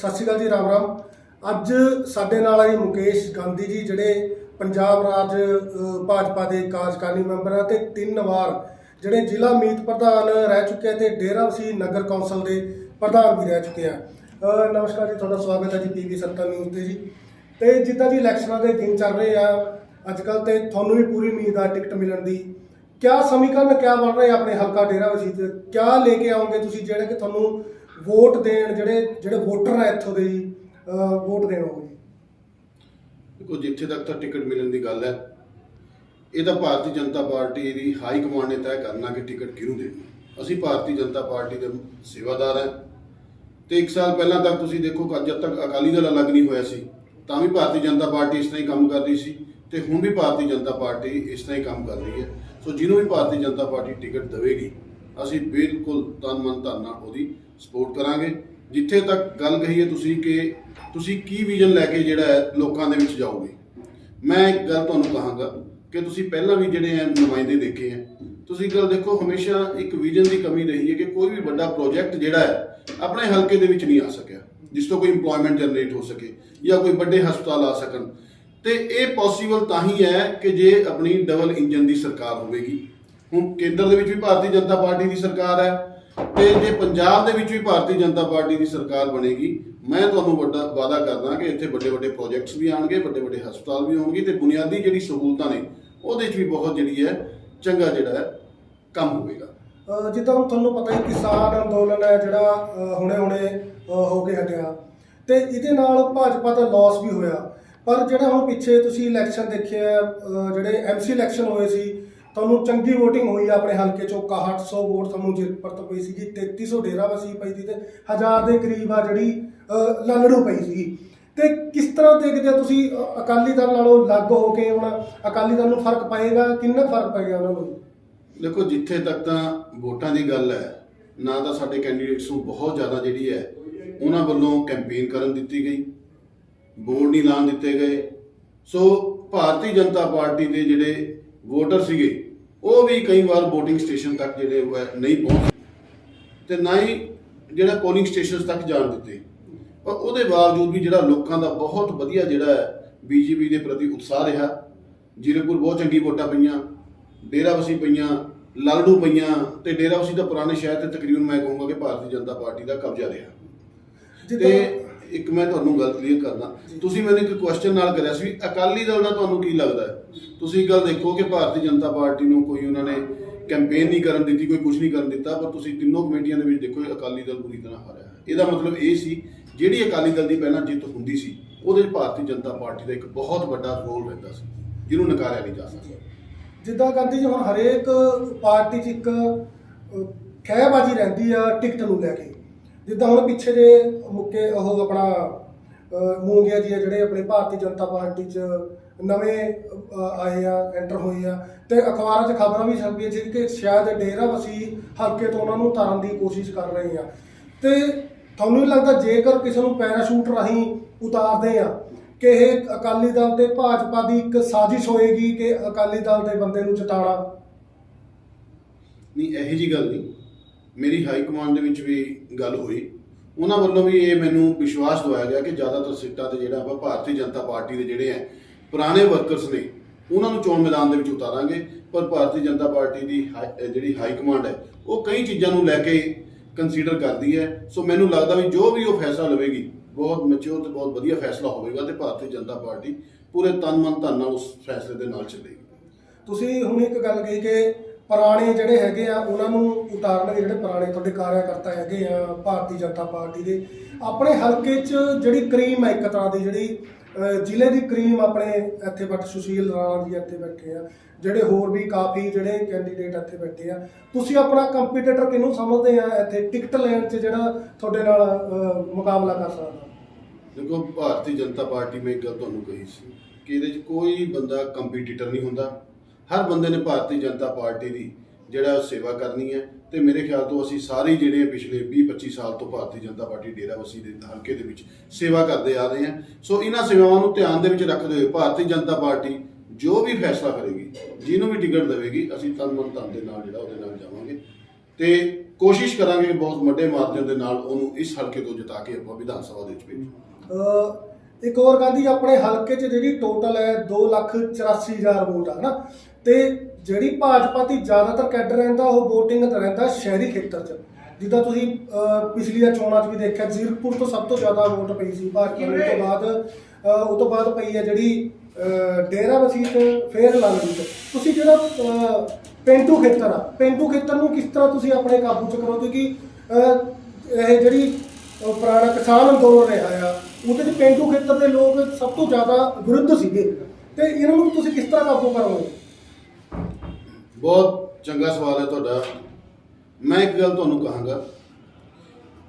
ਸਤਿ ਸ਼੍ਰੀ ਅਕਾਲ ਜੀ, ਰਾਮ ਰਾਮ। ਅੱਜ ਸਾਡੇ ਨਾਲ ਆਈ ਮੁਕੇਸ਼ ਗਾਂਧੀ ਜੀ, ਜਿਹੜੇ ਪੰਜਾਬ ਰਾਜ ਭਾਜਪਾ ਦੇ ਕਾਰਜਕਾਰਨੀ ਮੈਂਬਰ ਆ ਤੇ ਤਿੰਨ ਵਾਰ ਜਿਹੜੇ ਜ਼ਿਲ੍ਹਾ ਮੀਤ ਪ੍ਰਧਾਨ ਰਹਿ ਚੁੱਕੇ ਆ ਤੇ ਡੇਰਾ ਵਸੀ ਨਗਰ ਕੌਂਸਲ ਦੇ ਪ੍ਰਧਾਨ ਵੀ ਰਹਿ ਚੁੱਕੇ ਆ। ਨਮਸਕਾਰ ਜੀ, ਤੁਹਾਡਾ ਸਵਾਗਤ ਹੈ ਜੀ ਪੀਵੀ ਸੱਤਾ ਨਿਊਜ਼ ਤੇ ਜੀ। ਤੇ ਜਿੱਦਾਂ ਜੀ ਇਲੈਕਸ਼ਨਾਂ ਦੇ ਦਿਨ ਚੱਲ ਰਹੇ ਆ ਅੱਜ ਕੱਲ ਤੇ ਤੁਹਾਨੂੰ ਵੀ ਪੂਰੀ ਉਮੀਦ ਆ ਟਿਕਟ ਮਿਲਣ ਦੀ। ਕਿਆ ਸਮੀਕਰਨ, ਕਿਆ ਬਣ ਰਹੇ ਆਪਣੇ ਹਲਕਾ ਡੇਰਾ ਵਸੀ ਤੇ? ਕਿਆ ਲੈ ਕੇ ਆਉਂਗੇ ਤੁਸੀਂ, ਜਿਹੜੇ ਕਿ ਤੁਹਾਨੂੰ ਵੋਟ ਦੇਣ ਜਿਹੜੇ ਜਿਹੜੇ ਵੋਟਰ ਆ ਇੱਥੋਂ ਦੇ ਜੀ ਵੋਟ ਦੇਣ ਦੇਖੋ, ਜਿੱਥੇ ਤੱਕ ਤਾਂ ਟਿਕਟ ਮਿਲਣ ਦੀ ਗੱਲ ਹੈ, ਇਹ ਤਾਂ ਭਾਰਤੀ ਜਨਤਾ ਪਾਰਟੀ ਦੀ ਹਾਈ ਕਮਾਂਡ ਨੇ ਤੈਅ ਕਰਨਾ ਕਿ ਟਿਕਟ ਕਿਹਨੂੰ ਦੇਣੀ ਅਸੀਂ ਭਾਰਤੀ ਜਨਤਾ ਪਾਰਟੀ ਦੇ ਸੇਵਾਦਾਰ ਹਾਂ ਤੇ ਇੱਕ ਸਾਲ ਪਹਿਲਾਂ ਤੱਕ ਤੁਸੀਂ ਦੇਖੋ ਜਦ ਤੱਕ ਅਕਾਲੀ ਦਲ ਅਲੱਗ ਨਹੀਂ ਹੋਇਆ ਸੀ, ਤਾਂ ਵੀ ਭਾਰਤੀ ਜਨਤਾ ਪਾਰਟੀ ਇਸ ਤਰ੍ਹਾਂ ਹੀ ਕੰਮ ਕਰਦੀ ਸੀ ਤੇ ਹੁਣ ਵੀ ਭਾਰਤੀ ਜਨਤਾ ਪਾਰਟੀ ਇਸ ਤਰ੍ਹਾਂ ਹੀ ਕੰਮ ਕਰ ਰਹੀ ਹੈ। ਸੋ ਜਿਹਨੂੰ ਵੀ ਭਾਰਤੀ ਜਨਤਾ ਪਾਰਟੀ ਟਿਕਟ ਦੇਵੇਗੀ, ਅਸੀਂ ਬਿਲਕੁਲ ਤਨ ਮਨ ਧਨ ਨਾਲ ਉਹਦੀ ਸਪੋਰਟ ਕਰਾਂਗੇ। ਜਿੱਥੇ ਤੱਕ ਗੱਲ ਕਹੀ ਹੈ ਤੁਸੀਂ ਕਿ ਤੁਸੀਂ ਕੀ ਵਿਜ਼ਨ ਲੈ ਕੇ ਜਿਹੜਾ ਹੈ ਲੋਕਾਂ ਦੇ ਵਿੱਚ ਜਾਓਗੇ? ਮੈਂ ਇੱਕ ਗੱਲ ਤੁਹਾਨੂੰ ਕਹਾਂਗਾ ਕਿ ਤੁਸੀਂ ਪਹਿਲਾਂ ਵੀ ਜਿਹੜੇ ਹੈ ਨੁਮਾਇੰਦੇ ਦੇਖੇ ਹੈ ਤੁਸੀਂ ਇੱਕ ਗੱਲ ਦੇਖੋ, ਹਮੇਸ਼ਾ ਇੱਕ ਵਿਜ਼ਨ ਦੀ ਕਮੀ ਰਹੀ ਹੈ ਕਿ ਕੋਈ ਵੀ ਵੱਡਾ ਪ੍ਰੋਜੈਕਟ ਜਿਹੜਾ ਹੈ ਆਪਣੇ ਹਲਕੇ ਦੇ ਵਿੱਚ ਨਹੀਂ ਆ ਸਕਿਆ, ਜਿਸ ਤੋਂ ਕੋਈ EMPLOYMENT ਜਨਰੇਟ ਹੋ ਸਕੇ ਜਾਂ ਕੋਈ ਵੱਡੇ ਹਸਪਤਾਲ ਆ ਸਕਣ। ਤੇ ਇਹ ਪੋਸੀਬਲ ਤਾਂ ਹੀ ਹੈ ਕਿ ਜੇ ਆਪਣੀ ਡਬਲ ਇੰਜਨ ਦੀ ਸਰਕਾਰ ਹੋਵੇਗੀ। ਹੁਣ ਕੇਂਦਰ ਦੇ ਵਿੱਚ ਵੀ ਭਾਰਤੀ ਜਨਤਾ ਪਾਰਟੀ ਦੀ ਸਰਕਾਰ ਹੈ ਤੇ ਜੇ ਪੰਜਾਬ ਦੇ ਵਿੱਚ ਵੀ ਭਾਰਤੀ ਜਨਤਾ ਪਾਰਟੀ ਦੀ ਸਰਕਾਰ ਬਣੇਗੀ, ਮੈਂ ਤੁਹਾਨੂੰ ਵੱਡਾ ਵਾਅਦਾ ਕਰਦਾ ਕਿ ਇੱਥੇ ਵੱਡੇ ਵੱਡੇ ਪ੍ਰੋਜੈਕਟਸ ਵੀ ਆਣਗੇ ਵੱਡੇ ਵੱਡੇ ਹਸਪਤਾਲ ਵੀ ਹੋਣਗੇ ਤੇ ਬੁਨਿਆਦੀ ਜਿਹੜੀ ਸਹੂਲਤਾਂ ਨੇ, ਉਹਦੇ 'ਚ ਵੀ ਬਹੁਤ ਜਿਹੜੀ ਹੈ, ਚੰਗਾ ਜਿਹੜਾ ਹੈ, ਕੰਮ ਹੋਵੇਗਾ। ਜਿੱਦਾਂ ਹੁਣ ਤੁਹਾਨੂੰ ਪਤਾ ਹੀ ਕਿਸਾਨ ਅੰਦੋਲਨ ਹੈ ਜਿਹੜਾ ਹੁਣੇ-ਹੁਣੇ ਹੋ ਕੇ ਹਟਿਆ। ਤੇ ਇਹਦੇ ਨਾਲ ਭਾਜਪਾ ਦਾ ਲਾਸ ਵੀ ਹੋਇਆ। ਪਰ ਜਿਹੜਾ ਹੁਣ ਪਿੱਛੇ ਤੁਸੀਂ ਇਲੈਕਸ਼ਨ ਦੇਖਿਆ, ਅਹ ਜਿਹੜੇ ਐਮਸੀ ਇਲੈਕਸ਼ਨ ਹੋਏ ਸੀ ਤੁਹਾਨੂੰ ਚੰਗੀ VOTING ਹੋਈ ਆ ਆਪਣੇ ਹਲਕੇ ਚੋਂ 6100 ਵੋਟ ਤੁਹਾਨੂੰ ਜਿਰਪਰਤ ਪਈ ਸੀਗੀ 3300 ਡੇਰਾ ਵਸੀ ਪਈ ਸੀ ਤੇ ਹਜ਼ਾਰ ਦੇ ਕਰੀਬ ਆ ਜਿਹੜੀ ਅਹ ਪਈ ਸੀਗੀ। ਤੇ ਕਿਸ ਤਰ੍ਹਾਂ ਦੇਖਦੇ ਹੋ ਤੁਸੀਂ ਅਕਾਲੀ ਦਲ ਨਾਲੋਂ ਅਲੱਗ ਹੋ ਕੇ ਹੁਣ ਅਕਾਲੀ ਦਲ ਨੂੰ ਫ਼ਰਕ ਪਏਗਾ, ਕਿੰਨਾ ਫ਼ਰਕ ਪਏਗਾ ਉਹਨਾਂ ਨੂੰ? ਦੇਖੋ, ਜਿੱਥੇ ਤੱਕ ਤਾਂ ਵੋਟਾਂ ਦੀ ਗੱਲ ਹੈ, ਨਾ ਤਾਂ ਸਾਡੇ ਕੈਂਡੀਡੇਟਸ ਨੂੰ ਬਹੁਤ ਜ਼ਿਆਦਾ ਜਿਹੜੀ ਹੈ, ਉਹਨਾਂ ਵੱਲੋਂ ਕੈਂਪੇਨ ਕਰਨ ਦਿੱਤੀ ਗਈ, ਬੋਰਡ ਨਹੀਂ ਲਾਣ ਦਿੱਤੇ ਗਏ। ਸੋ, ਭਾਰਤੀ ਜਨਤਾ ਪਾਰਟੀ ਦੇ ਜਿਹੜੇ ਵੋਟਰ ਸੀਗੇ ਉਹ ਵੀ ਕਈ ਵਾਰ VOTING ਸਟੇਸ਼ਨ ਤੱਕ ਜਿਹੜੇ ਨਹੀਂ ਪਹੁੰਚ। ਤੇ ਨਾ ਹੀ ਜਿਹੜਾ ਪੋਲਿੰਗ ਸਟੇਸ਼ਨਸ ਤੱਕ ਜਾਣ ਦਿੱਤੇ। ਪਰ ਉਹਦੇ ਬਾਵਜੂਦ ਵੀ ਜਿਹੜਾ ਲੋਕਾਂ ਦਾ ਬਹੁਤ ਵਧੀਆ ਜਿਹੜਾ ਹੈ ਬੀਜੇਪੀ ਦੇ ਪ੍ਰਤੀ ਉਤਸ਼ਾਹ ਰਿਹਾ। ਜੀਰਕਪੁਰ ਬਹੁਤ ਚੰਗੀ ਵੋਟਾਂ ਪਈਆਂ ਡੇਰਾਬੱਸੀ ਪਈਆਂ ਲਾਲੜੂ ਪਈਆਂ ਤੇ ਡੇਰਾਬੱਸੀ ਦਾ ਪੁਰਾਣੇ ਸ਼ਹਿਰ ਤੇ ਤਕਰੀਬਨ ਮੈਂ ਕਹੂੰਗਾ ਕਿ ਭਾਰਤੀ ਜਨਤਾ ਪਾਰਟੀ ਦਾ ਕਬਜ਼ਾ ਰਿਹਾ। ਤੇ ਇੱਕ ਮੈਂ ਤੁਹਾਨੂੰ ਗੱਲ ਕਲੀਅਰ ਕਰਦਾ। ਤੁਸੀਂ ਮੈਨੂੰ ਇੱਕ ਕੁਐਸਚਨ ਨਾਲ ਕਰਿਆ ਸੀ ਅਕਾਲੀ ਦਲ ਦਾ ਤੁਹਾਨੂੰ ਕੀ ਲੱਗਦਾ ਹੈ? ਤੁਸੀਂ ਗੱਲ ਦੇਖੋ ਕਿ ਭਾਰਤੀ ਜਨਤਾ ਪਾਰਟੀ ਨੂੰ ਕੋਈ ਉਹਨਾਂ ਨੇ ਕੈਂਪੇਨ ਨਹੀਂ ਕਰਨ ਦਿੱਤੀ ਕੋਈ ਕੁਝ ਨਹੀਂ ਕਰਨ ਦਿੱਤਾ ਪਰ ਤੁਸੀਂ ਤਿੰਨੋਂ ਕਮੇਟੀਆਂ ਦੇ ਵਿੱਚ ਦੇਖੋ ਅਕਾਲੀ ਦਲ ਪੂਰੀ ਤਰ੍ਹਾਂ ਹਾਰਿਆ ਹੈ। ਇਹਦਾ ਮਤਲਬ ਇਹ ਸੀ ਜਿਹੜੀ ਅਕਾਲੀ ਦਲ ਦੀ ਪਹਿਲਾਂ ਜਿੱਤ ਹੁੰਦੀ ਸੀ ਉਹਦੇ ਵਿੱਚ ਭਾਰਤੀ ਜਨਤਾ ਪਾਰਟੀ ਦਾ ਇੱਕ ਬਹੁਤ ਵੱਡਾ ਰੋਲ ਰਹਿੰਦਾ ਸੀ ਜਿਹਨੂੰ ਨਕਾਰਿਆ ਨਹੀਂ ਜਾ ਸਕਦਾ। ਜਿੱਦਾਂ ਗਾਂਧੀ ਜੀ ਹੁਣ ਹਰੇਕ ਪਾਰਟੀ 'ਚ ਇੱਕ ਖਹਿਬਾਜ਼ੀ ਰਹਿੰਦੀ ਆ ਟਿਕਟ ਨੂੰ ਲੈ ਕੇ। ਜਿੱਦਾਂ ਹੁਣ ਪਿੱਛੇ ਜੇ ਮੁੱਕੇ ਉਹ ਆਪਣਾ ਮੂੰਗਿਆ ਜੀ ਆ ਜਿਹੜੇ ਆਪਣੇ ਭਾਰਤੀ ਜਨਤਾ ਪਾਰਟੀ 'ਚ ਨਵੇਂ ਆਏ ਆ ਐਂਟਰ ਹੋਏ ਆ, ਤੇ ਅਖਬਾਰਾਂ 'ਚ ਖਬਰਾਂ ਵੀ ਛਪੀਆਂ ਸੀ ਕਿ ਸ਼ਾਇਦ ਡੇਰਾ ਵਸੀ ਹਲਕੇ ਤੋਂ ਉਹਨਾਂ ਨੂੰ ਉਤਾਰਨ ਦੀ ਕੋਸ਼ਿਸ਼ ਕਰ ਰਹੇ ਆ। ਤੇ ਤੁਹਾਨੂੰ ਨਹੀਂ ਲੱਗਦਾ ਜੇਕਰ ਕਿਸੇ ਨੂੰ ਪੈਰਾਸ਼ੂਟ ਰਾਹੀਂ ਉਤਾਰਦੇ ਆ, ਕਿ ਇਹ ਅਕਾਲੀ ਦਲ ਤੇ ਭਾਜਪਾ ਦੀ ਇੱਕ ਸਾਜ਼ਿਸ਼ ਹੋਏਗੀ ਕਿ ਅਕਾਲੀ ਦਲ ਦੇ ਬੰਦੇ ਨੂੰ ਜਿਤਾਉਣਾ ਨਹੀਂ, ਇਹੋ ਜੀ ਗੱਲ ਨਹੀਂ। ਮੇਰੀ ਹਾਈ ਕਮਾਂਡ ਦੇ ਵਿੱਚ ਵੀ ਗੱਲ ਹੋਈ। ਉਹਨਾਂ ਵੱਲੋਂ ਵੀ ਇਹ ਮੈਨੂੰ ਵਿਸ਼ਵਾਸ ਦਵਾਇਆ ਗਿਆ ਕਿ ਜ਼ਿਆਦਾਤਰ ਸੀਟਾਂ ਤੇ ਜਿਹੜਾ ਆਪਾਂ ਭਾਰਤੀ ਜਨਤਾ ਪਾਰਟੀ ਦੇ ਜਿਹੜੇ ਹੈ ਪੁਰਾਣੇ ਵਰਕਰਸ ਨੇ, ਉਹਨਾਂ ਨੂੰ ਚੋਣ ਮੈਦਾਨ ਦੇ ਵਿੱਚ ਉਤਾਰਾਂਗੇ। ਪਰ ਭਾਰਤੀ ਜਨਤਾ ਪਾਰਟੀ ਦੀ ਹਾਈ- ਜਿਹੜੀ ਹਾਈ ਕਮਾਂਡ ਹੈ ਉਹ ਕਈ ਚੀਜ਼ਾਂ ਨੂੰ ਲੈ ਕੇ ਕੰਸੀਡਰ ਕਰਦੀ ਹੈ ਸੋ ਮੈਨੂੰ ਲੱਗਦਾ ਵੀ ਜੋ ਵੀ ਉਹ ਫੈਸਲਾ ਲਵੇਗੀ, ਬਹੁਤ ਮੈਚੁਰ ਤੇ ਬਹੁਤ ਵਧੀਆ ਫੈਸਲਾ ਹੋਵੇਗਾ ਤੇ ਭਾਰਤੀ ਜਨਤਾ ਪਾਰਟੀ ਪੂਰੇ ਤਨ ਮਨ ਧਨ ਨਾਲ ਉਸ ਫੈਸਲੇ ਦੇ ਨਾਲ ਚੱਲੇਗੀ। ਤੁਸੀਂ ਹੁਣ ਇੱਕ ਗੱਲ ਕਹੀ ਕਿ ਪੁਰਾਣੇ ਜਿਹੜੇ ਹੈਗੇ ਆ, ਉਹਨਾਂ ਨੂੰ ਉਤਾਰਨਗੇ ਜਿਹੜੇ ਪੁਰਾਣੇ ਤੁਹਾਡੇ ਕਾਰਿਆਕਰਤਾ ਹੈਗੇ ਆ, ਭਾਰਤੀ ਜਨਤਾ ਪਾਰਟੀ ਦੇ, ਆਪਣੇ ਹਲਕੇ 'ਚ ਜਿਹੜੀ ਕਰੀਮ ਹੈ ਇੱਕ ਤਰ੍ਹਾਂ ਦੀ ਜਿਹੜੀ ਜ਼ਿਲ੍ਹੇ ਦੀ ਕਰੀਮ ਆਪਣੇ ਇੱਥੇ ਬੈਠ, ਸੁਸ਼ੀਲ ਰਾਣਾ ਜੀ ਇੱਥੇ ਬੈਠੇ ਆ, ਜਿਹੜੇ ਹੋਰ ਵੀ ਕਾਫੀ ਜਿਹੜੇ ਕੈਂਡੀਡੇਟ ਇੱਥੇ ਬੈਠੇ ਆ, ਤੁਸੀਂ ਆਪਣਾ ਕੰਪੀਟੀਟਰ ਕਿਹਨੂੰ ਸਮਝਦੇ ਆ ਇੱਥੇ? ਟਿਕਟ ਲੈਣ 'ਚ ਜਿਹੜਾ ਤੁਹਾਡੇ ਨਾਲ ਮੁਕਾਬਲਾ ਕਰ ਸਕਦਾ। ਦੇਖੋ, ਭਾਰਤੀ ਜਨਤਾ ਪਾਰਟੀ, ਮੈਂ ਇੱਕ ਗੱਲ ਤੁਹਾਨੂੰ ਕਹੀ ਸੀ ਕਿ ਇਹਦੇ 'ਚ ਕੋਈ ਬੰਦਾ ਕੰਪੀਟੀਟਰ ਨਹੀਂ ਹੁੰਦਾ। ਹਰ ਬੰਦੇ ਨੇ ਭਾਰਤੀ ਜਨਤਾ ਪਾਰਟੀ ਦੀ ਜਿਹੜਾ ਸੇਵਾ ਕਰਨੀ ਹੈ ਤੇ ਮੇਰੇ ਖਿਆਲ ਤੋਂ ਅਸੀਂ ਸਾਰੇ ਜਿਹੜੇ ਪਿਛਲੇ 20 25 ਸਾਲ ਤੋਂ ਭਾਰਤੀ ਜਨਤਾ ਪਾਰਟੀ ਡੇਰਾਬੱਸੀ ਦੇ ਹਲਕੇ ਦੇ ਵਿੱਚ ਸੇਵਾ ਕਰਦੇ ਆ ਰਹੇ ਹਾਂ। ਸੋ ਇਹਨਾਂ ਸੇਵਾਵਾਂ ਨੂੰ ਧਿਆਨ ਦੇ ਵਿੱਚ ਰੱਖਦੇ ਹੋਏ ਭਾਰਤੀ ਜਨਤਾ ਪਾਰਟੀ ਜੋ ਵੀ ਫੈਸਲਾ ਕਰੇਗੀ, ਜਿਹਨੂੰ ਵੀ ਟਿਕਟ ਦੇਵੇਗੀ, ਅਸੀਂ ਤਨ ਮਨ ਧਨ ਦੇ ਨਾਲ ਜਿਹੜਾ ਉਹਦੇ ਨਾਲ ਜਾਵਾਂਗੇ। ਤੇ ਕੋਸ਼ਿਸ਼ ਕਰਾਂਗੇ ਕਿ ਬਹੁਤ ਵੱਡੇ ਮਾਰਜਨ ਦੇ ਨਾਲ ਉਹਨੂੰ ਇਸ ਹਲਕੇ ਤੋਂ ਜਿਤਾ ਕੇ ਆਪਾਂ ਵਿਧਾਨ ਸਭਾ ਦੇ ਵਿੱਚ ਭੇਜੀਏ। ਇੱਕ ਹੋਰ ਗੱਲ ਜੀ, ਆਪਣੇ ਹਲਕੇ 'ਚ ਜਿਹੜੀ ਟੋਟਲ ਹੈ 284000 ਵੋਟ ਆ, ਹਨਾ? ਤੇ ਜਿਹੜੀ ਭਾਜਪਾ ਦੀ ਜ਼ਿਆਦਾਤਰ ਕੈਡਰ ਰਹਿੰਦਾ ਉਹ VOTING ਰਹਿੰਦਾ ਸ਼ਹਿਰੀ ਖੇਤਰ 'ਚ। ਜਿੱਦਾਂ ਤੁਸੀਂ ਪਿਛਲੀਆਂ ਚੋਣਾਂ 'ਚ ਵੀ ਦੇਖਿਆ ਜ਼ੀਰਕਪੁਰ ਤੋਂ ਸਭ ਤੋਂ ਜ਼ਿਆਦਾ ਵੋਟ ਪਈ ਸੀ। ਭਾਜਪਾ ਨੂੰ ਤੋਂ ਬਾਅਦ ਉਹ ਤੋਂ ਬਾਅਦ ਪਈ ਹੈ ਜਿਹੜੀ ਡੇਰਾ ਵਸੀ ਤੇ ਫੇਰ ਲਾਲੜੀ ਚ ਤੁਸੀਂ ਜਿਹੜਾ ਅਹ, ਪੇਂਡੂ ਖੇਤਰ ਆ ਪੇਂਡੂ ਖੇਤਰ ਨੂੰ ਕਿਸ ਤਰ੍ਹਾਂ ਤੁਸੀਂ ਆਪਣੇ ਕਾਬੂ ਚ ਕਰੋ ਕਿਉਂਕਿ ਇਹ ਜਿਹੜੀ ਪੁਰਾਣਾ ਕਿਸਾਨ ਅੰਦੋਲਨ ਰਿਹਾ ਆ ਉਹਦੇ ਚ ਪੇਂਡੂ ਖੇਤਰ ਦੇ ਲੋਕ ਸਭ ਤੋਂ ਜ਼ਿਆਦਾ ਵਿਰੁੱਧ ਸੀਗੇ। ਤੇ ਇਹਨਾਂ ਨੂੰ ਤੁਸੀਂ ਕਿਸ ਤਰ੍ਹਾਂ ਕਾਬੂ ਕਰੋਗੇ? ਬਹੁਤ ਚੰਗਾ ਸਵਾਲ ਹੈ ਤੁਹਾਡਾ। ਮੈਂ ਇੱਕ ਗੱਲ ਤੁਹਾਨੂੰ ਕਹਾਂਗਾ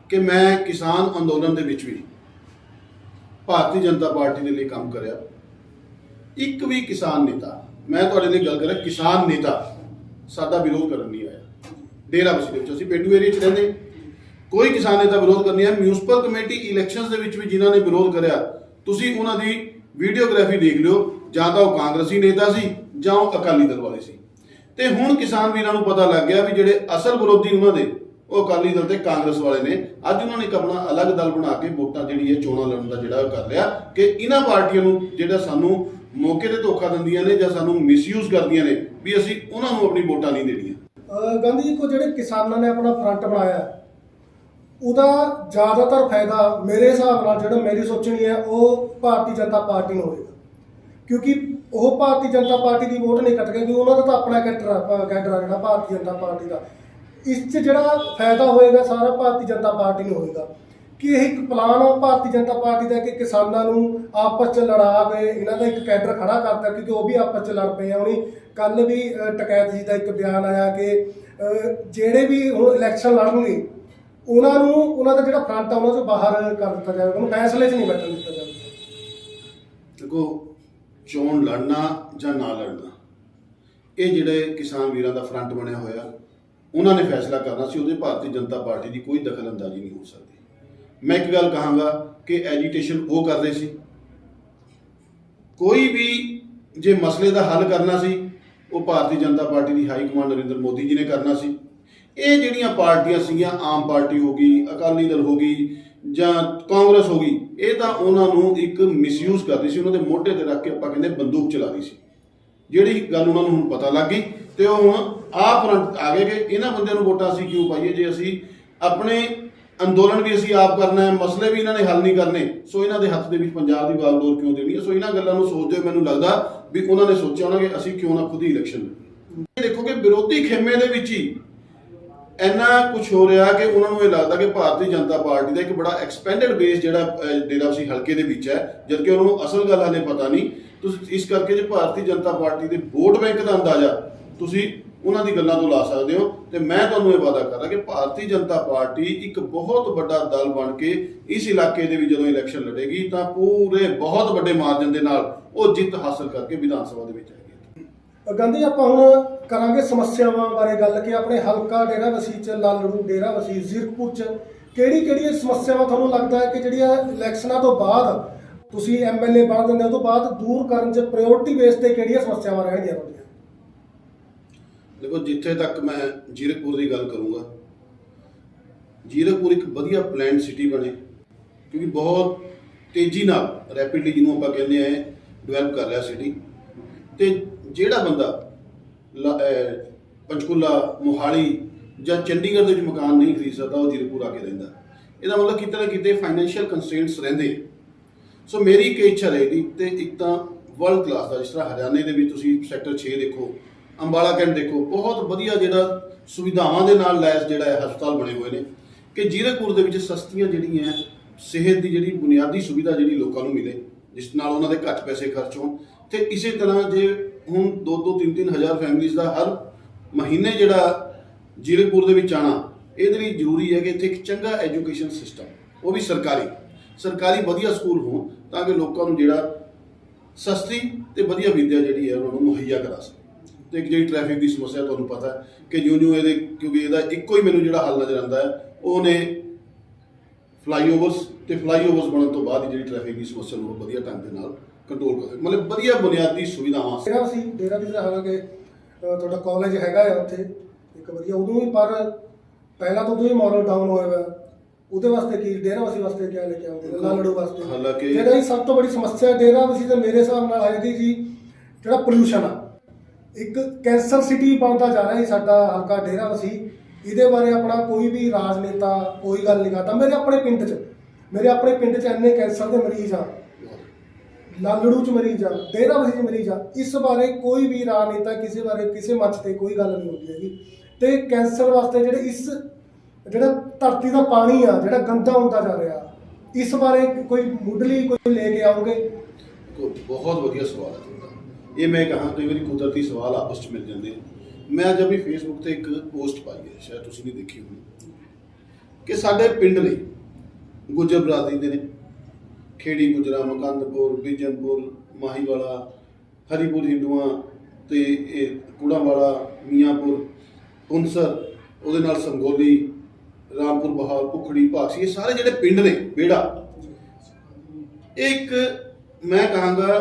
ਕਿ ਮੈਂ ਕਿਸਾਨ ਅੰਦੋਲਨ ਦੇ ਵਿੱਚ ਵੀ ਭਾਰਤੀ ਜਨਤਾ ਪਾਰਟੀ ਦੇ ਲਈ ਕੰਮ ਕਰਿਆ। ਇੱਕ ਵੀ ਕਿਸਾਨ ਨੇਤਾ, ਮੈਂ ਤੁਹਾਡੇ ਲਈ ਗੱਲ ਕਰਾਂ ਕਿਸਾਨ ਨੇਤਾ ਸਾਡਾ ਵਿਰੋਧ ਕਰਨ ਨਹੀਂ ਆਇਆ। ਡੇਰਾ ਬਸੀ ਦੇ ਵਿੱਚ ਅਸੀਂ ਪੇਂਡੂ ਏਰੀਆ 'ਚ ਰਹਿੰਦੇ। ਕੋਈ ਕਿਸਾਨ ਨੇਤਾ ਵਿਰੋਧ ਕਰਨੀ ਹੈ ਮਿਊਨਿਸਪਲ ਕਮੇਟੀ ਇਲੈਕਸ਼ਨਸ ਦੇ ਵਿੱਚ ਵੀ ਜਿਨ੍ਹਾਂ ਨੇ ਵਿਰੋਧ ਕਰਿਆ, ਤੁਸੀਂ ਉਹਨਾਂ ਦੀ ਵੀਡੀਓਗ੍ਰਾਫੀ ਦੇਖ ਲਿਓ। ਜਾਂ ਤਾਂ ਉਹ ਕਾਂਗਰਸੀ ਨੇਤਾ ਸੀ ਜਾਂ ਉਹ ਅਕਾਲੀ ਦਲ ਵਾਲੇ ਸੀ। ਤੇ ਹੁਣ ਕਿਸਾਨ ਵੀਰਾਂ ਨੂੰ ਪਤਾ ਲੱਗ ਗਿਆ ਵੀ ਜਿਹੜੇ ਅਸਲ ਵਿਰੋਧੀ ਉਹਨਾਂ ਦੇ, ਉਹ ਅਕਾਲੀ ਦਲ ਤੇ ਕਾਂਗਰਸ ਵਾਲੇ ਨੇ। ਅੱਜ ਉਹਨਾਂ ਨੇ ਇੱਕ ਆਪਣਾ ਅਲੱਗ ਦਲ ਬਣਾ ਕੇ ਵੋਟਾਂ ਜਿਹੜੀ ਹੈ ਚੋਣਾਂ ਲੜਨ ਦਾ ਜਿਹੜਾ ਉਹ ਕਰ ਲਿਆ ਕਿ ਇਹਨਾਂ ਪਾਰਟੀਆਂ ਨੂੰ ਜਿਹੜਾ ਸਾਨੂੰ ਮੌਕੇ ਤੇ ਧੋਖਾ ਦਿੰਦੀਆਂ ਨੇ ਜਾਂ ਸਾਨੂੰ ਮਿਸਯੂਜ਼ ਕਰਦੀਆਂ ਨੇ ਵੀ ਅਸੀਂ ਉਹਨਾਂ ਨੂੰ ਆਪਣੀ ਵੋਟਾਂ ਨਹੀਂ ਦੇਣੀਆਂ। ਗਾਂਧੀ ਜੀ, ਕੋ ਜਿਹੜੇ ਕਿਸਾਨਾਂ ਨੇ ਆਪਣਾ ਫਰੰਟ ਬਣਾਇਆ, ਉਹਦਾ ਜ਼ਿਆਦਾਤਰ ਫਾਇਦਾ ਮੇਰੇ ਹਿਸਾਬ ਨਾਲ ਜਿਹੜਾ ਮੇਰੀ ਸੋਚਣੀ ਹੈ, ਉਹ ਭਾਰਤੀ ਜਨਤਾ ਪਾਰਟੀ ਨੂੰ ਹੋਵੇਗਾ। ਕਿਉਂਕਿ ਉਹ ਭਾਰਤੀ ਜਨਤਾ ਪਾਰਟੀ ਦੀ ਵੋਟ ਨਹੀਂ ਕੱਟ ਕਿਉਂਕਿ ਉਹਨਾਂ ਦਾ ਤਾਂ ਆਪਣਾ ਕੈਡਰ ਕੈਡਰ ਆ ਜਿਹੜਾ ਭਾਰਤੀ ਜਨਤਾ ਪਾਰਟੀ ਦਾ। ਇਸ 'ਚ ਜਿਹੜਾ ਫਾਇਦਾ ਹੋਏਗਾ ਸਾਰਾ ਭਾਰਤੀ ਜਨਤਾ ਪਾਰਟੀ ਨੂੰ ਹੋਏਗਾ। ਕਿ ਇਹ ਇੱਕ ਪਲਾਨ ਆ ਭਾਰਤੀ ਜਨਤਾ ਪਾਰਟੀ ਦਾ ਕਿ ਕਿਸਾਨਾਂ ਨੂੰ ਆਪਸ 'ਚ ਲੜਾ ਕੇ ਇਹਨਾਂ ਦਾ ਇੱਕ ਕੈਡਰ ਖੜਾ ਕਰਤਾ ਕਿਉਂਕਿ ਉਹ ਵੀ ਆਪਸ 'ਚ ਲੜ ਪਏ ਆ। ਹੁਣੀ ਕੱਲ ਵੀ ਅਹ, ਟਕੈਤ ਜੀ ਦਾ ਇੱਕ ਬਿਆਨ ਆਇਆ ਕਿ ਜਿਹੜੇ ਵੀ ਹੁਣ ਇਲੈਕਸ਼ਨ ਲੜਨਗੇ ਉਹਨਾਂ ਨੂੰ ਉਹਨਾਂ ਦਾ ਜਿਹੜਾ ਫਰੰਟ ਆ ਉਹਨਾਂ ਤੋਂ ਬਾਹਰ ਕਰ ਦਿੱਤਾ ਜਾਵੇ। ਉਹਨੂੰ ਫੈਸਲੇ 'ਚ ਨਹੀਂ ਬੈਠਣ ਦਿੱਤਾ ਜਾਵੇ। ਦੇਖੋ ਚੋਣ ਲੜਨਾ ਜਾਂ ਨਾ ਲੜਨਾ। ਇਹ ਜਿਹੜੇ ਕਿਸਾਨ ਵੀਰਾਂ ਦਾ ਫਰੰਟ ਬਣਿਆ ਹੋਇਆ, ਉਹਨਾਂ ਨੇ ਫੈਸਲਾ ਕਰਨਾ ਸੀ, ਉਹਦੇ ਭਾਰਤੀ ਜਨਤਾ ਪਾਰਟੀ ਦੀ ਕੋਈ ਦਖਲਅੰਦਾਜ਼ੀ ਨਹੀਂ ਹੋ ਸਕਦੀ। ਮੈਂ ਇੱਕ ਗੱਲ ਕਹਾਂਗਾ ਕਿ ਐਜੀਟੇਸ਼ਨ ਉਹ ਕਰਦੇ ਸੀ। ਕੋਈ ਵੀ ਜੇ ਮਸਲੇ ਦਾ ਹੱਲ ਕਰਨਾ ਸੀ, ਉਹ ਭਾਰਤੀ ਜਨਤਾ ਪਾਰਟੀ ਦੀ ਹਾਈ ਕਮਾਂਡ ਨਰਿੰਦਰ ਮੋਦੀ ਜੀ ਨੇ ਕਰਨਾ ਸੀ। ਇਹ ਜਿਹੜੀਆਂ ਪਾਰਟੀਆਂ ਸੀਗੀਆਂ, ਆਮ ਪਾਰਟੀ ਹੋ ਗਈ, ਅਕਾਲੀ ਦਲ ਹੋ ਗਈ ਜਾਂ ਕਾਂਗਰਸ ਹੋ ਗਈ, ਇਹ ਤਾਂ ਉਹਨਾਂ ਨੂੰ ਇੱਕ ਮਿਸਯੂਜ਼ ਕਰਦੀ ਸੀ, ਉਹਨਾਂ ਦੇ ਮੋਢੇ ਤੇ ਰੱਖ ਕੇ ਆਪਾਂ ਕਹਿੰਦੇ ਬੰਦੂਕ ਚਲਾਦੀ ਸੀ। ਜਿਹੜੀ ਗੱਲ ਉਹਨਾਂ ਨੂੰ ਹੁਣ ਪਤਾ ਲੱਗ ਗਈ, ਤੇ ਉਹ ਹੁਣ ਆਪ ਫਰੰਟ ਆ ਗਏ ਕਿ ਇਹਨਾਂ ਬੰਦਿਆਂ ਨੂੰ ਵੋਟਾਂ ਅਸੀਂ ਕਿਉਂ ਪਾਈਏ, ਜੇ ਅਸੀਂ ਆਪਣੇ ਅੰਦੋਲਨ ਵੀ ਅਸੀਂ ਆਪ ਕਰਨਾ ਹੈ, ਮਸਲੇ ਵੀ ਇਹਨਾਂ ਨੇ ਹੱਲ ਨਹੀਂ ਕਰਨੇ, ਸੋ ਇਹਨਾਂ ਦੇ ਹੱਥ ਦੇ ਵਿੱਚ ਪੰਜਾਬ ਦੀ ਬਾਗਡੋਰ ਕਿਉਂ ਦੇਣੀ ਹੈ? ਸੋ ਇਹਨਾਂ ਗੱਲਾਂ ਨੂੰ ਸੋਚਦੇ ਹੋਏ ਮੈਨੂੰ ਲੱਗਦਾ ਵੀ ਉਹਨਾਂ ਨੇ ਸੋਚਿਆ ਹੋਣਾ ਕਿ ਅਸੀਂ ਕਿਉਂ ਨਾ ਖੁਦ ਹੀ ਇਲੈਕਸ਼ਨ ਲੜੀਏ। ਦੇਖੋ ਕਿ ਵਿਰੋਧੀ ਖੇਮੇ ਦੇ ਵਿੱਚ ਹੀ ਇੰਨਾ ਕੁਝ ਹੋ ਰਿਹਾ ਕਿ ਉਹਨਾਂ ਨੂੰ ਇਹ ਲੱਗਦਾ ਕਿ ਭਾਰਤੀ ਜਨਤਾ ਪਾਰਟੀ ਦਾ ਇੱਕ ਬੜਾ ਐਕਸਪੈਂਡਡ ਬੇਸ ਜਿਹੜਾ ਅਹ, ਡੇਰਾਬੱਸੀ ਹਲਕੇ ਦੇ ਵਿੱਚ ਹੈ ਜਦਕਿ ਉਹਨਾਂ ਨੂੰ ਅਸਲ ਗੱਲ ਹਾਲੇ ਪਤਾ ਨਹੀਂ। ਤੁਸੀਂ ਇਸ ਕਰਕੇ ਜੇ ਭਾਰਤੀ ਜਨਤਾ ਪਾਰਟੀ ਦੇ ਵੋਟ ਬੈਂਕ ਦਾ ਅੰਦਾਜ਼ਾ ਤੁਸੀਂ ਉਹਨਾਂ ਦੀ ਗੱਲਾਂ ਤੋਂ ਲਾ ਸਕਦੇ ਹੋ। ਤੇ ਮੈਂ ਤੁਹਾਨੂੰ ਇਹ ਵਾਅਦਾ ਕਰਦਾ ਕਿ ਭਾਰਤੀ ਜਨਤਾ ਪਾਰਟੀ ਇੱਕ ਬਹੁਤ ਵੱਡਾ ਦਲ ਬਣ ਕੇ ਇਸ ਇਲਾਕੇ ਦੇ ਵਿੱਚ ਜਦੋਂ ਇਲੈਕਸ਼ਨ ਲੜੇਗੀ ਤਾਂ ਪੂਰੇ ਬਹੁਤ ਵੱਡੇ ਮਾਰਜਨ ਦੇ ਨਾਲ ਉਹ ਜਿੱਤ ਹਾਸਲ ਕਰਕੇ ਵਿਧਾਨ ਸਭਾ ਦੇ ਵਿੱਚ ਗਾਂਧੀ ਆਪਾਂ ਹੁਣ ਕਰਾਂਗੇ ਸਮੱਸਿਆਵਾਂ ਬਾਰੇ ਗੱਲ ਕਿ ਆਪਣੇ ਹਲਕਾ ਡੇਰਾ ਵਸੀ ਚ, ਲਾਲੜੂ ਡੇਰਾ ਵਸੀ ਜ਼ੀਰਕਪੁਰ ਚ ਕਿਹੜੀ ਕਿਹੜੀ ਸਮੱਸਿਆਵਾਂ ਤੁਹਾਨੂੰ ਲੱਗਦਾ ਹੈ ਕਿ ਜਿਹੜੀਆਂ ਇਲੈਕਸ਼ਨਾਂ ਤੋਂ ਬਾਅਦ ਤੁਸੀਂ ਐਮਐਲਏ ਬਣ ਜਾਂਦੇ ਹੋ ਤੋਂ ਬਾਅਦ ਦੂਰ ਕਰਨ ਚ ਪ੍ਰਾਇੋਰਟੀ ਬੇਸ ਤੇ ਕਿਹੜੀਆਂ ਸਮੱਸਿਆਵਾਂ ਰਹਿਣਗੀਆਂ ਤੁਹਾਡੀਆਂ? ਦੇਖੋ, ਜਿੱਥੇ ਤੱਕ ਮੈਂ ਜੀਰਕਪੁਰ ਦੀ ਗੱਲ ਕਰੂੰਗਾ, ਜੀਰਕਪੁਰ ਇੱਕ ਵਧੀਆ ਪਲਾਨਡ ਸਿਟੀ ਬਣੇ, ਕਿਉਂਕਿ ਬਹੁਤ ਤੇਜ਼ੀ ਨਾਲ ਰੈਪਿਡਲੀ ਜਿਹਨੂੰ ਆਪਾਂ ਕਹਿੰਦੇ ਆ ਡਿਵੈਲਪ ਕਰ ਰਿਹਾ ਸਿਟੀ ਤੇ ਜਿਹੜਾ ਬੰਦਾ ਲ- ਪੰਚਕੂਲਾ, ਮੋਹਾਲੀ ਜਾਂ ਚੰਡੀਗੜ੍ਹ ਦੇ ਵਿੱਚ ਮਕਾਨ ਨਹੀਂ ਖਰੀਦ ਸਕਦਾ, ਉਹ ਜੀਰਕਪੁਰ ਆ ਕੇ ਰਹਿੰਦਾ। ਇਹਦਾ ਮਤਲਬ ਕਿਤੇ ਨਾ ਕਿਤੇ ਫਾਈਨੈਂਸ਼ੀਅਲ ਕੰਸਟ੍ਰੇਂਟਸ ਰਹਿੰਦੇ। ਸੋ ਮੇਰੀ ਇੱਕ ਇੱਛਾ ਰਹੇਗੀ ਤੇ ਇੱਕ ਤਾਂ ਵਰਲਡ ਕਲਾਸ ਦਾ, ਜਿਸ ਤਰ੍ਹਾਂ ਹਰਿਆਣੇ ਦੇ ਵਿੱਚ ਤੁਸੀਂ ਸੈਕਟਰ 6 ਦੇਖੋ, ਅੰਬਾਲਾ ਕੈਂਟ ਦੇਖੋ, ਬਹੁਤ ਵਧੀਆ ਜਿਹੜਾ ਸੁਵਿਧਾਵਾਂ ਦੇ ਨਾਲ ਲੈਸ ਜਿਹੜਾ ਹੈ ਹਸਪਤਾਲ ਬਣੇ ਹੋਏ ਨੇ ਕਿ ਜੀਰਕਪੁਰ ਦੇ ਵਿੱਚ ਸਸਤੀਆਂ ਜਿਹੜੀਆਂ ਸਿਹਤ ਦੀ ਜਿਹੜੀ ਬੁਨਿਆਦੀ ਸੁਵਿਧਾ ਜਿਹੜੀ ਲੋਕਾਂ ਨੂੰ ਮਿਲੇ, ਜਿਸ ਨਾਲ ਉਹਨਾਂ ਦੇ ਘੱਟ ਪੈਸੇ ਖਰਚ ਹੋਣ, ਤੇ ਇਸੇ ਤਰ੍ਹਾਂ ਜੇ ਹੁਣ 2-2 3-3 ਹਜ਼ਾਰ ਫੈਮਿਲੀਜ਼ ਦਾ ਹਰ ਮਹੀਨੇ ਜਿਹੜਾ ਜੀਰਕਪੁਰ ਦੇ ਵਿੱਚ ਆਣਾ ਇਹਦੇ ਲਈ ਜ਼ਰੂਰੀ ਹੈ ਕਿ ਇੱਥੇ ਇੱਕ ਚੰਗਾ ਐਜੂਕੇਸ਼ਨ ਸਿਸਟਮ ਉਹ ਵੀ ਸਰਕਾਰੀ ਸਰਕਾਰੀ ਵਧੀਆ ਸਕੂਲ ਹੋਣ ਤਾਂ ਕਿ ਲੋਕਾਂ ਨੂੰ ਜਿਹੜਾ ਸਸਤੀ ਤੇ ਵਧੀਆ ਵਿਦਿਆ ਜਿਹੜੀ ਹੈ ਉਹਨਾਂ ਨੂੰ ਮੁਹੱਈਆ ਕਰਾ ਸਕੇ ਤੇ ਇੱਕ ਜਿਹੜੀ ਟ੍ਰੈਫਿਕ ਦੀ ਸਮੱਸਿਆ ਤੁਹਾਨੂੰ ਪਤਾ ਹੈ ਕਿ ਜਿਉਂ-ਜਿਉਂ ਇਹਦੇ, ਕਿਉਂਕਿ ਇਹਦਾ ਇੱਕੋ ਹੀ ਮੈਨੂੰ ਜਿਹੜਾ ਹੱਲ ਨਜ਼ਰ ਆਉਂਦਾ ਹੈ ਉਹ ਨੇ ਫਲਾਈਓਵਰਸ ਤੇ ਫਲਾਈਓਵਰਸ ਬਣਨ ਤੋਂ ਬਾਅਦ ਹੀ ਜਿਹੜੀ ਟ੍ਰੈਫਿਕ ਦੀ ਸਮੱਸਿਆ ਨੂੰ ਉਹ ਵਧੀਆ ਢੰਗ ਦੇ ਨਾਲ ਕੰਟਰੋਲ ਕਰ ਸਕੇ ਮਤਲਬ ਵਧੀਆ ਬੁਨਿਆਦੀ ਸੁਵਿਧਾਵਾਂ ਡੇਰਾ ਵਸੀ ਡੇਰਾ ਵੀ ਹੈਗਾ ਕਿ ਤੁਹਾਡਾ ਕਾਲਜ ਹੈਗਾ ਆ ਉੱਥੇ ਇੱਕ ਵਧੀਆ ਉਦੋਂ ਵੀ ਪਰ ਪਹਿਲਾਂ ਤਾਂ ਉਹਦੇ ਮੋਰਲ ਡਾਊਨ ਹੋਇਆ ਹੋਇਆ। ਉਹਦੇ ਵਾਸਤੇ ਕੀ ਡੇਰਾਵਾਸੀ ਵਾਸਤੇ ਕੀ ਲੈ ਕੇ ਆਉਂਦੇ ਲਾਲੜੂ ਵਾਸਤੇ? ਹਾਲਾਂਕਿ- ਜਿਹੜਾ ਇਹ ਸਭ ਤੋਂ ਬੜੀ ਸਮੱਸਿਆ ਡੇਰਾਵਾਸੀ ਤੇ ਮੇਰੇ ਹਿਸਾਬ ਨਾਲ ਹੈਗੀ ਜੀ ਜਿਹੜਾ ਪੋਲੂਸ਼ਨ ਆ। ਇੱਕ ਕੈਂਸਰ ਸਿਟੀ ਬਣਦਾ ਜਾ ਰਿਹਾ ਜੀ ਸਾਡਾ ਹਲਕਾ ਡੇਰਾਵਾਸੀ ਇਹਦੇ ਬਾਰੇ ਆਪਣਾ ਕੋਈ ਵੀ ਰਾਜਨੇਤਾ ਕੋਈ ਗੱਲ ਨਹੀਂ ਕਰਦਾ। ਮੇਰੇ ਆਪਣੇ ਪਿੰਡ 'ਚ ਮੇਰੇ ਆਪਣੇ ਪਿੰਡ 'ਚ ਇੰਨੇ ਕੈਂਸਰ ਦੇ ਮਰੀਜ਼ ਆ। ਲਾਲੜੂ ਚ ਮਰੀਜ਼ ਆ ਡੇਰਾਬੱਸੀ ਚ ਮਰੀਜ਼ ਆ ਇਸ ਬਾਰੇ ਕੋਈ ਵੀ ਰਾਜਨੇਤਾ ਕਿਸੇ ਬਾਰੇ, ਕਿਸੇ ਮੰਚ ਤੇ ਕੋਈ ਗੱਲ ਨਹੀਂ ਹੁੰਦੀ ਹੈਗੀ। ਤੇ ਕੈਂਸਰ ਵਾਸਤੇ ਜਿਹੜੇ ਇਸ, ਜਿਹੜਾ ਧਰਤੀ ਦਾ ਪਾਣੀ ਆ, ਜਿਹੜਾ ਗੰਦਾ ਹੁੰਦਾ ਜਾ ਰਿਹਾ, ਇਸ ਬਾਰੇ ਕੋਈ ਮੁੱਢਲੀ ਕੋਈ ਲੈ ਕੇ ਆਓਗੇ? ਬਹੁਤ ਵਧੀਆ ਸਵਾਲ ਹੈ ਤੁਹਾਡਾ। ਇਹ ਮੈਂ ਕਹਾਂ, ਕਈ ਵਾਰੀ ਕੁਦਰਤੀ ਸਵਾਲ ਆਪਸ ਵਿੱਚ ਮਿਲ ਜਾਂਦੇ ਮੈਂ ਅੱਜ ਵੀ ਫੇਸਬੁੱਕ ਤੇ ਇੱਕ ਪੋਸਟ ਪਾਈ ਹੈ, ਸ਼ਾਇਦ ਤੁਸੀਂ ਨਹੀਂ ਦੇਖੀ ਹੋਣੀ। ਕਿ ਸਾਡੇ ਪਿੰਡ ਨੇ ਗੁੱਜਰ ਬਰਾਦਰੀ ਦੇ ਨੇ ਖੇੜੀ ਗੁਜਰਾ ਮਕੰਦਪੁਰ, ਬਿਜਨਪੁਰ, ਮਾਹੀਵਾਲਾ, ਹਰੀਪੁਰ, ਹਿੰਦੂਆਂ ਤੇ ਇਹ ਕੁੜਾਵਾਲਾ, ਮੀਆਂਪੁਰ ਪੁੰਸਰ ਉਹਦੇ ਨਾਲ ਸੰਗੋਲੀ, ਰਾਮਪੁਰ, ਬਹਾਲ, ਭੁਖੜੀ ਭਾਗਸੀ ਇਹ ਸਾਰੇ ਜਿਹੜੇ ਪਿੰਡ ਨੇ ਬੇੜਾ ਇੱਕ ਮੈਂ ਕਹਾਂਗਾ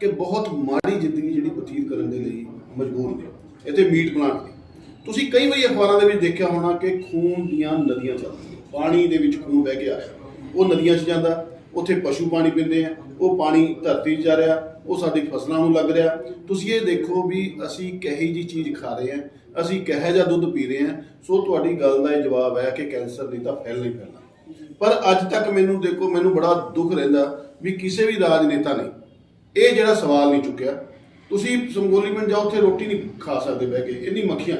ਕਿ ਬਹੁਤ ਮਾੜੀ ਜ਼ਿੰਦਗੀ ਜਿਹੜੀ ਬਤੀਤ ਕਰਨ ਦੇ ਲਈ ਮਜਬੂਰ ਨੇ, ਇੱਥੇ ਮੀਟ ਪਲਾਂਟ ਨੇ ਤੁਸੀਂ ਕਈ ਵਾਰੀ ਅਖਬਾਰਾਂ ਦੇ ਵਿੱਚ ਦੇਖਿਆ ਹੋਣਾ ਕਿ ਖੂਨ ਦੀਆਂ ਨਦੀਆਂ ਚੱਲਦੀਆਂ ਪਾਣੀ ਦੇ ਵਿੱਚ ਖੂਨ ਵਹਿ ਕੇ ਆ ਉਹ ਨਦੀਆਂ 'ਚ ਜਾਂਦਾ ਉੱਥੇ ਪਸ਼ੂ ਪਾਣੀ ਪੀਂਦੇ ਆ, ਉਹ ਪਾਣੀ ਧਰਤੀ 'ਚ ਜਾ ਰਿਹਾ, ਉਹ ਸਾਡੀ ਫਸਲਾਂ ਨੂੰ ਲੱਗ ਰਿਹਾ। ਤੁਸੀਂ ਇਹ ਦੇਖੋ ਵੀ ਅਸੀਂ ਕਹੀ ਜੀ ਚੀਜ਼ ਖਾ ਰਹੇ ਹਾਂ ਅਸੀਂ ਕਹੇ ਜਿਹਾ ਦੁੱਧ ਪੀ ਰਹੇ ਹਾਂ ਸੋ ਤੁਹਾਡੀ ਗੱਲ ਦਾ ਇਹ ਜਵਾਬ ਹੈ ਕਿ ਕੈਂਸਰ ਨਹੀਂ ਤਾਂ ਫੈਲ ਨਹੀਂ ਫੈਲਣਾ ਪਰ ਅੱਜ ਤੱਕ ਮੈਨੂੰ ਦੇਖੋ, ਮੈਨੂੰ ਬੜਾ ਦੁੱਖ ਰਹਿੰਦਾ ਵੀ ਕਿਸੇ ਵੀ ਰਾਜਨੇਤਾ ਨੇ ਇਹ ਜਿਹੜਾ ਸਵਾਲ ਨਹੀਂ ਚੁੱਕਿਆ। ਤੁਸੀਂ ਸੰਗੋਲੀ ਪਿੰਡ ਜਾਓ, ਉੱਥੇ ਰੋਟੀ ਨਹੀਂ ਖਾ ਸਕਦੇ ਬਹਿ ਕੇ, ਇੰਨੀ ਮੱਖੀਆਂ।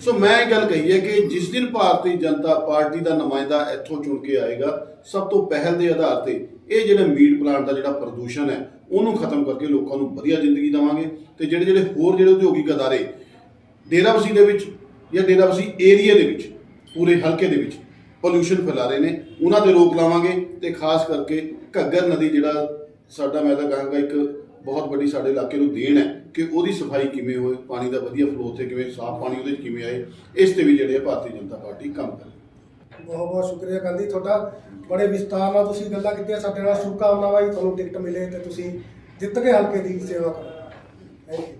ਸੋ ਮੈਂ ਇਹ ਗੱਲ ਕਹੀ ਹੈ ਕਿ ਜਿਸ ਦਿਨ ਭਾਰਤੀ ਜਨਤਾ ਪਾਰਟੀ ਦਾ ਨੁਮਾਇੰਦਾ ਇੱਥੋਂ ਚੁਣ ਕੇ ਆਏਗਾ, ਸਭ ਤੋਂ ਪਹਿਲ ਦੇ ਆਧਾਰ ਤੇ ਇਹ ਜਿਹੜਾ ਮੀਟ ਪਲਾਂਟ ਦਾ ਜਿਹੜਾ ਪ੍ਰਦੂਸ਼ਣ ਹੈ, ਉਹਨੂੰ ਖਤਮ ਕਰਕੇ ਲੋਕਾਂ ਨੂੰ ਵਧੀਆ ਜ਼ਿੰਦਗੀ ਦੇਵਾਂਗੇ ਤੇ ਜਿਹੜੇ ਜਿਹੜੇ ਹੋਰ ਜਿਹੜੇ ਉਦਯੋਗਿਕ ਅਦਾਰੇ ਡੇਰਾਬਸੀ ਦੇ ਵਿੱਚ ਜਾਂ ਡੇਰਾਬਸੀ ਏਰੀਆ ਦੇ ਵਿੱਚ, ਪੂਰੇ ਹਲਕੇ ਦੇ ਵਿੱਚ ਪੋਲੂਸ਼ਨ ਫੈਲਾ ਰਹੇ ਨੇ, ਉਹਨਾਂ ਤੇ ਰੋਕ ਲਾਵਾਂਗੇ ਤੇ ਖਾਸ ਕਰਕੇ ਘੱਗਰ ਨਦੀ ਜਿਹੜਾ ਸਾਡਾ ਮੈਂ ਤਾਂ ਕਹਾਂਗਾ ਇੱਕ ਬਹੁਤ ਵੱਡੀ ਸਾਡੇ ਇਲਾਕੇ ਨੂੰ ਦੇਣ ਹੈ ਕਿ ਉਹਦੀ ਸਫ਼ਾਈ ਕਿਵੇਂ ਹੋਏ, ਪਾਣੀ ਦਾ ਵਧੀਆ ਫਲੋ ਉੱਥੇ ਕਿਵੇਂ, ਸਾਫ਼ ਪਾਣੀ ਉਹਦੇ 'ਚ ਕਿਵੇਂ ਆਏ, ਇਸ ਤੇ ਵੀ ਜਿਹੜੇ ਆ ਭਾਰਤੀ ਜਨਤਾ ਪਾਰਟੀ ਕੰਮ ਕਰੇ। ਬਹੁਤ ਬਹੁਤ ਸ਼ੁਕਰੀਆ ਗਾਂਧੀ, ਤੁਹਾਡਾ ਬੜੇ ਵਿਸਤਾਰ ਨਾਲ ਤੁਸੀਂ ਗੱਲਾਂ ਕੀਤੀਆਂ, ਸਾਡੇ ਨਾਲ ਸ਼ੁਭਕਾਮਨਾਵਾਂ ਜੀ, ਤੁਹਾਨੂੰ ਟਿਕਟ ਮਿਲੇ ਤੇ ਤੁਸੀਂ ਜਿੱਤ ਕੇ ਹਲਕੇ ਦੀ ਸੇਵਾ ਕਰੋ। Thank you